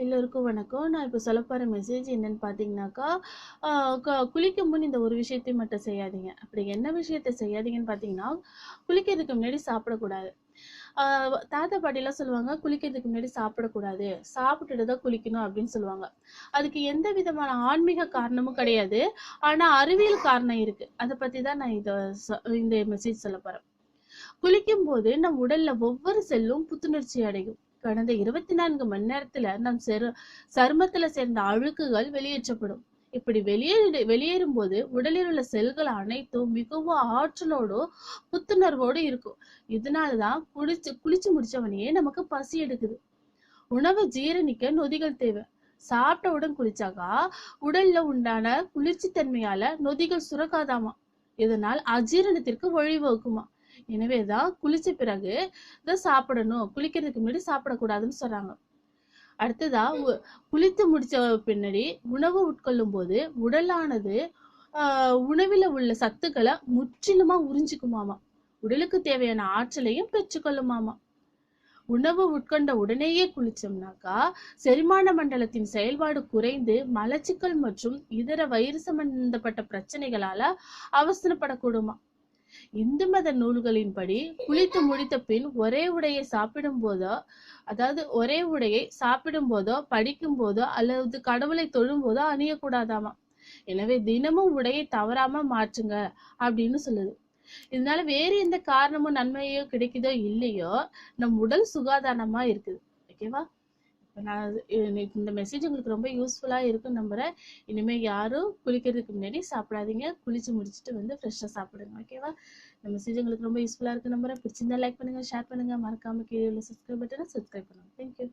எல்லோருக்கும் வணக்கம். நான் இப்போ சொல்ல போகிற மெசேஜ் என்னன்னு பார்த்தீங்கன்னாக்கா, க குளிக்கும் முன் இந்த ஒரு விஷயத்தையும் மட்டும் செய்யாதீங்க. அப்படி என்ன விஷயத்த செய்யாதீங்கன்னு பார்த்தீங்கன்னா, குளிக்கிறதுக்கு முன்னாடி சாப்பிடக்கூடாது. தாத்தா, பாட்டிலாம் சொல்லுவாங்க, "குளிக்கிறதுக்கு முன்னாடி சாப்பிடக்கூடாது. சாப்பிட்டுட்டு தான் குளிக்கணும்." அப்படின்னு சொல்லுவாங்க. அதுக்கு எந்த விதமான ஆன்மீக காரணமும் கிடையாது. ஆனால் அறிவியல் காரணம் இருக்குது அதை பற்றி தான் நான் இதை இந்த மெசேஜ் சொல்ல போகிறேன் குளிக்கும் போது நம் உடல்ல ஒவ்வொரு செல்லும் புத்துணர்ச்சி அடையும். கடந்த 24 மணி நேரத்துல நம் செரு சருமத்துல சேர்ந்த அழுக்குகள் வெளியேற்றப்படும். இப்படி வெளியேறி வெளியேறும் போது உடலில் உள்ள செல்கள் அனைத்தும் மிகவும் ஆற்றலோடும், புத்துணர்வோடு இருக்கும். இதனாலதான் குளிச்சு குளிச்சு முடிச்சவனையே நமக்கு பசி எடுக்குது. உணவு ஜீரணிக்க நொதிகள் தேவை. சாப்பிட்டவுடன் குளிச்சாக்கா, உடல்ல உண்டான குளிர்ச்சி தன்மையால நொதிகள் சுரக்காதாமா இதனால் அஜீரணத்திற்கு வழிவகுக்குமா எனவே தான் குளிச்ச பிறகு தான் சாப்பிடணும். குளிக்கிறதுக்கு முன்னாடி சாப்பிடக்கூடாதுன்னு சொல்றாங்க. அடுத்ததா குளித்து முடிச்ச பின்னாடி உணவு உட்கொள்ளும் போது உடலானது உணவில் உள்ள சத்துக்களை முற்றிலுமா உறிஞ்சிக்குமாமா. உடலுக்கு தேவையான ஆற்றலையும் பெற்றுக்கொள்ளுமாமா. உணவு உட்கொண்ட உடனேயே குளிச்சோம்னாக்கா, செரிமான மண்டலத்தின் செயல்பாடு குறைந்து மலச்சிக்கல் மற்றும் இதர வயிறு சம்பந்தப்பட்ட பிரச்சனைகளால அவசரப்படக்கூடுமா இந்து மத நூல்களின்படி குளித்து முடித்த பின் ஒரே உடையை சாப்பிடும் போதோ அதாவது ஒரே உடையை சாப்பிடும் போதோ படிக்கும்போதோ அல்லது கடவுளை தொழும்போதோ அணியக்கூடாதாமாம். எனவே தினமும் உடையை தவறாம மாற்றுங்க அப்படின்னு சொல்லுது. இதனால வேறு எந்த காரணமும் நன்மையோ கிடைக்குதோ இல்லையோ, நம் உடல் சுகாதாரமா இருக்குது. ஓகேவா? நான் இந்த மெசேஜ் உங்களுக்கு ரொம்ப யூஸ்ஃபுல்லாக இருக்குன்னு நம்புறேன். இனிமேல் யாரும் குளிக்கிறதுக்கு முன்னாடி சாப்பிடாதீங்க. குளிச்சு முடிச்சுட்டு வந்து ஃப்ரெஷ்ஷாக சாப்பிடுங்க. ஓகேவா? இந்த மெசேஜ் உங்களுக்கு ரொம்ப யூஸ்ஃபுல்லாக இருக்குன்னு நம்புகிறேன் பிடிச்சிருந்தா லைக் பண்ணுங்கள் ஷேர் பண்ணுங்கள் மறக்காமல் கீழே உள்ள சப்ஸ்கிரைப் பட்டனை சப்ஸ்கிரைப் பண்ணுங்கள் தேங்க் யூ.